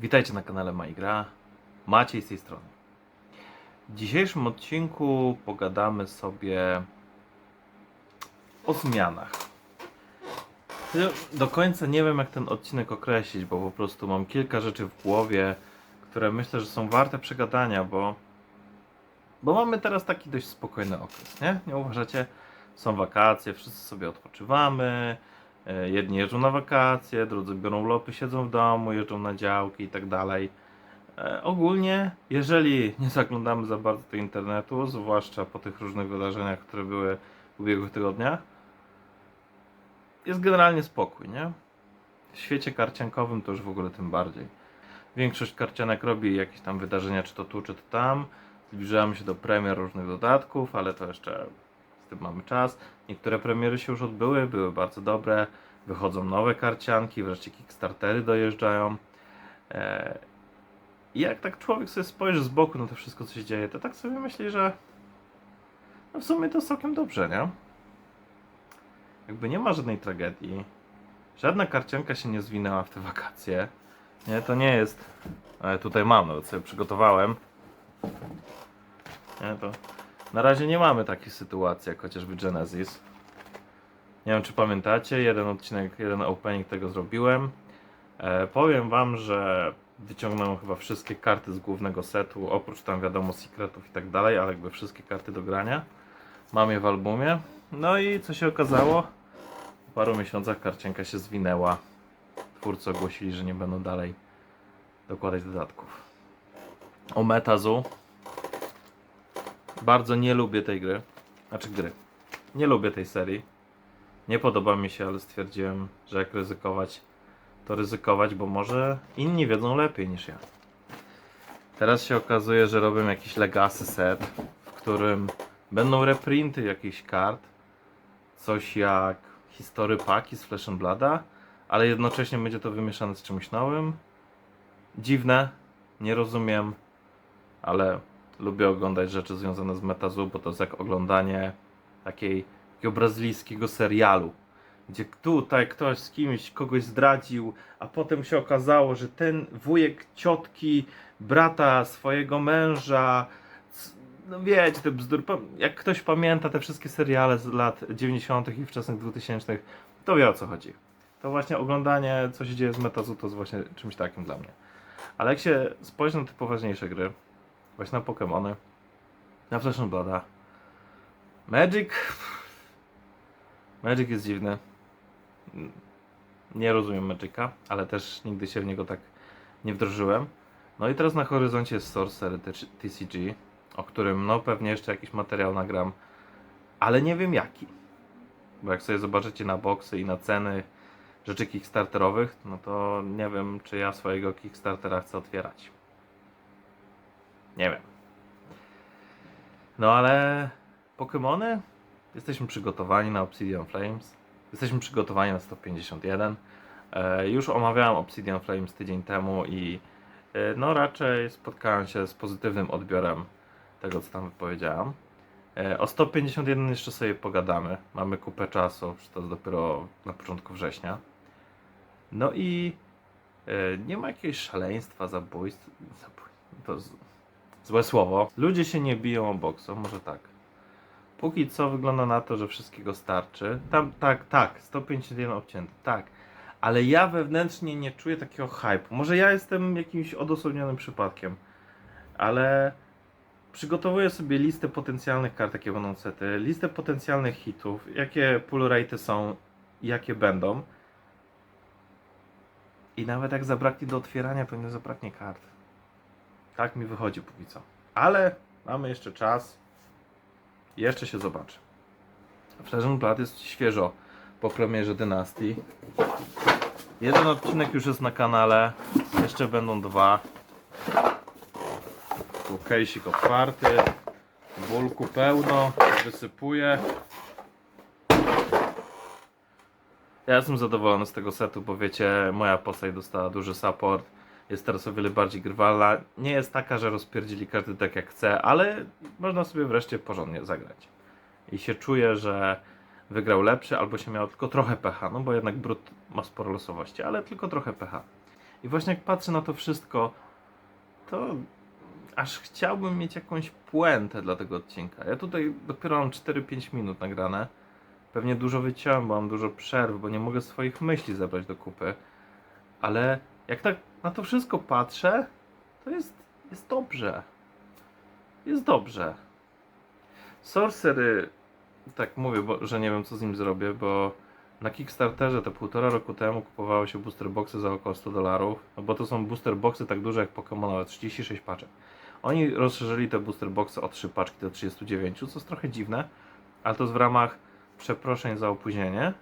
Witajcie na kanale Majgra. Maciej z tej strony. W dzisiejszym odcinku pogadamy sobie o zmianach. Do końca nie wiem, jak ten odcinek określić, bo po prostu mam kilka rzeczy w głowie, które myślę, że są warte przegadania, bo, bo mamy teraz taki dość spokojny okres, nie? Nie uważacie? Są wakacje, wszyscy sobie odpoczywamy, Jedni jeżdżą na wakacje, drudzy biorą lopy, siedzą w domu, jeżdżą na działki i tak dalej. E, Ogólnie, jeżeli nie zaglądamy za bardzo do internetu, zwłaszcza po tych różnych wydarzeniach, które były w ubiegłych tygodniach, jest generalnie spokój, nie? W świecie karciankowym to już w ogóle tym bardziej. Większość karcianek robi jakieś tam wydarzenia, czy to tu, czy to tam. Zbliżamy się do premier różnych dodatków, ale to jeszcze tym mamy czas. Niektóre premiery się już odbyły, były bardzo dobre. Wychodzą nowe karcianki, wreszcie Kickstartery dojeżdżają. I jak tak człowiek sobie spojrzy z boku na to wszystko, co się dzieje, to tak sobie myśli, że no w sumie to całkiem dobrze, nie? Jakby nie ma żadnej tragedii. Żadna karcianka się nie zwinęła w te wakacje. Nie, to nie jest. Ale tutaj mam, nawet sobie przygotowałem. Nie, to na razie nie mamy takich sytuacji jak chociażby Genesis. Nie wiem czy pamiętacie, jeden odcinek, jeden opening tego zrobiłem. E, powiem wam, że wyciągnąłem chyba wszystkie karty z głównego setu, oprócz tam wiadomo secretów i tak dalej, ale jakby wszystkie karty do grania. Mam je w albumie. No i co się okazało? Po paru miesiącach karcianka się zwinęła. Twórcy ogłosili, że nie będą dalej dokładać dodatków. O Metazu bardzo nie lubię tej gry. Znaczy gry. Nie lubię tej serii. Nie podoba mi się, ale stwierdziłem, że jak ryzykować, to ryzykować, bo może inni wiedzą lepiej niż ja. Teraz się okazuje, że robią jakiś legacy set, w którym będą reprinty jakichś kart. Coś jak history paki z and Blooda, ale jednocześnie będzie to wymieszane z czymś nowym. Dziwne, nie rozumiem, ale lubię oglądać rzeczy związane z Metazu, bo to jest jak oglądanie takiej, takiego brazylijskiego serialu, gdzie tutaj ktoś z kimś kogoś zdradził, a potem się okazało, że ten wujek ciotki, brata swojego męża, no wiecie, te bzdury, Pa- jak ktoś pamięta te wszystkie seriale z lat 90. i wczesnych 2000, to wie o co chodzi. To właśnie oglądanie, co się dzieje z Metazu, to jest właśnie czymś takim dla mnie. Ale jak się spojrzy na te poważniejsze gry, właśnie na Pokémony, na Flash Blooda. Magic. Magic jest dziwny. Nie rozumiem Magica, ale też nigdy się w niego tak nie wdrożyłem. No i teraz na horyzoncie jest Sorcery TCG, o którym no pewnie jeszcze jakiś materiał nagram, ale nie wiem jaki. Bo jak sobie zobaczycie na boxy i na ceny rzeczy kickstarterowych, no to nie wiem, czy ja swojego kickstartera chcę otwierać. Nie wiem. No ale Pokémony? Jesteśmy przygotowani na Obsidian Flames. Jesteśmy przygotowani na 151. E, już omawiałem Obsidian Flames tydzień temu i e, no raczej spotkałem się z pozytywnym odbiorem tego, co tam wypowiedziałem. E, o 151 jeszcze sobie pogadamy. Mamy kupę czasu, to jest dopiero na początku września. No i nie ma jakiegoś szaleństwa, zabójstw. zabój... To. Złe słowo. Ludzie się nie biją o boksu, może tak. Póki co wygląda na to, że wszystkiego starczy. Tam, tak, tak, 151 obcięty, tak. Ale ja wewnętrznie nie czuję takiego hype'u. Może ja jestem jakimś odosobnionym przypadkiem, ale przygotowuję sobie listę potencjalnych kart, jakie będą sety, listę potencjalnych hitów, jakie pull rate'y są, jakie będą. I nawet jak zabraknie do otwierania, to nie zabraknie kart. Tak mi wychodzi póki co. Ale mamy jeszcze czas. Jeszcze się zobaczy. And Blood jest świeżo po premierze dynastii. Jeden odcinek już jest na kanale. Jeszcze będą dwa. Tu kejsik otwarty. Bulku pełno. Wysypuję. Ja jestem zadowolony z tego setu, bo wiecie, moja postać dostała duży support. Jest teraz o wiele bardziej grywalna. Nie jest taka, że rozpierdzili każdy tak jak chce, ale można sobie wreszcie porządnie zagrać. I się czuję, że wygrał lepszy, albo się miał tylko trochę pecha, no bo jednak Brut ma sporo losowości, ale tylko trochę pecha. I właśnie jak patrzę na to wszystko, to aż chciałbym mieć jakąś puentę dla tego odcinka. Ja tutaj dopiero mam 4-5 minut nagrane. Pewnie dużo wyciąłem, bo mam dużo przerw, bo nie mogę swoich myśli zebrać do kupy. Ale jak tak na to wszystko patrzę, to jest, jest dobrze. Jest dobrze. Sorcery, tak mówię, bo, że nie wiem co z nim zrobię, bo na Kickstarterze to półtora roku temu kupowało się booster boxy za około 100 dolarów, no bo to są booster boxy tak duże jak Pokémonowe, 36 paczek. Oni rozszerzyli te booster boxy o 3 paczki do 39, co jest trochę dziwne, ale to jest w ramach przeproszeń za opóźnienie.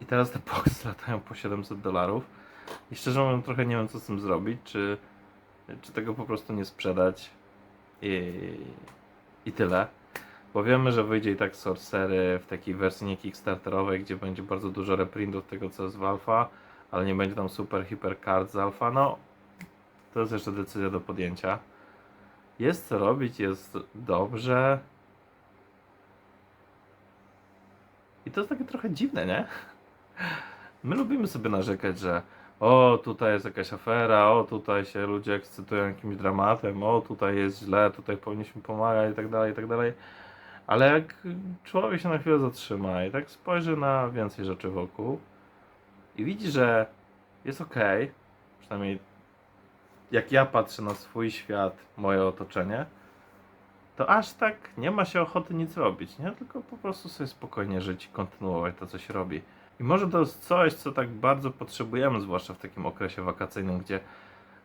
I teraz te boxy latają po 700 dolarów. I szczerze mówiąc, trochę nie wiem co z tym zrobić, czy, czy tego po prostu nie sprzedać i, i tyle. Bo wiemy, że wyjdzie i tak Sorcery w takiej wersji nie kickstarterowej, gdzie będzie bardzo dużo reprintów tego, co jest w alfa, ale nie będzie tam super hiper card z alfa. No, to jest jeszcze decyzja do podjęcia. Jest co robić, jest dobrze. I to jest takie trochę dziwne, nie? My lubimy sobie narzekać, że o, tutaj jest jakaś afera, o, tutaj się ludzie ekscytują jakimś dramatem, o, tutaj jest źle, tutaj powinniśmy pomagać i tak dalej, i tak dalej. Ale jak człowiek się na chwilę zatrzyma i tak spojrzy na więcej rzeczy wokół i widzi, że jest ok, przynajmniej jak ja patrzę na swój świat, moje otoczenie, to aż tak nie ma się ochoty nic robić, nie? Tylko po prostu sobie spokojnie żyć kontynuować to, co się robi. I może to jest coś, co tak bardzo potrzebujemy, zwłaszcza w takim okresie wakacyjnym, gdzie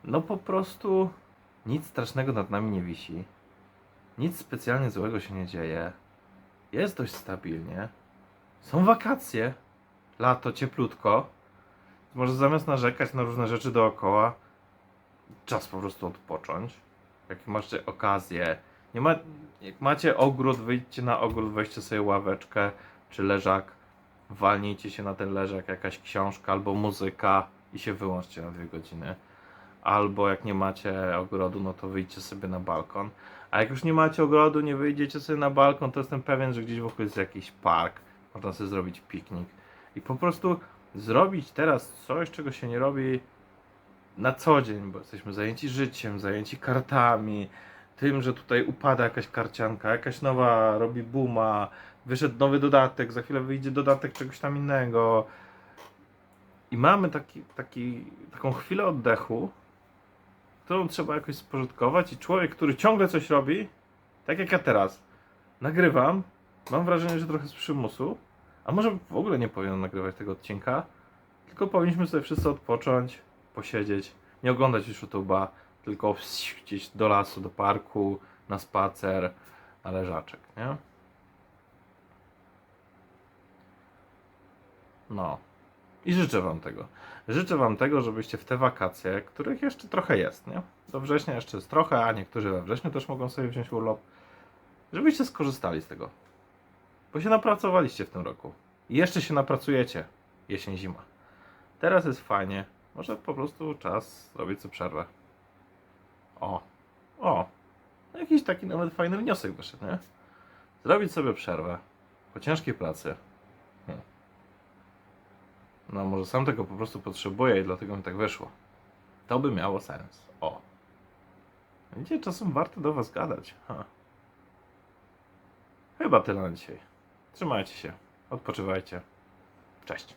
no po prostu nic strasznego nad nami nie wisi. Nic specjalnie złego się nie dzieje. Jest dość stabilnie. Są wakacje. Lato, cieplutko. Może zamiast narzekać na różne rzeczy dookoła, czas po prostu odpocząć. Jak macie okazję. Nie ma, jak macie ogród, wyjdźcie na ogród, weźcie sobie ławeczkę czy leżak. Walnijcie się na ten leżak, jakaś książka albo muzyka i się wyłączcie na dwie godziny. Albo jak nie macie ogrodu, no to wyjdźcie sobie na balkon. A jak już nie macie ogrodu, nie wyjdziecie sobie na balkon, to jestem pewien, że gdzieś wokół jest jakiś park. Można sobie zrobić piknik. I po prostu zrobić teraz coś, czego się nie robi na co dzień, bo jesteśmy zajęci życiem, zajęci kartami, tym, że tutaj upada jakaś karcianka, jakaś nowa robi booma, wyszedł nowy dodatek, za chwilę wyjdzie dodatek czegoś tam innego. I mamy taki, taki, taką chwilę oddechu, którą trzeba jakoś spożytkować i człowiek, który ciągle coś robi, tak jak ja teraz, nagrywam, mam wrażenie, że trochę z przymusu, a może w ogóle nie powinienem nagrywać tego odcinka, tylko powinniśmy sobie wszyscy odpocząć, posiedzieć, nie oglądać już YouTube'a, tylko gdzieś do lasu, do parku, na spacer, na leżaczek, nie? No. I życzę Wam tego. Życzę Wam tego, żebyście w te wakacje, których jeszcze trochę jest, nie? Do września jeszcze jest trochę, a niektórzy we wrześniu też mogą sobie wziąć urlop, żebyście skorzystali z tego. Bo się napracowaliście w tym roku. I jeszcze się napracujecie jesień, zima. Teraz jest fajnie. Może po prostu czas zrobić sobie przerwę. O, o. No jakiś taki nawet fajny wniosek wyszedł, nie? Zrobić sobie przerwę po ciężkiej pracy. Hmm. No może sam tego po prostu potrzebuję i dlatego mi tak wyszło. To by miało sens. O. Widzicie, czasem warto do was gadać. Ha. Chyba tyle na dzisiaj. Trzymajcie się. Odpoczywajcie. Cześć.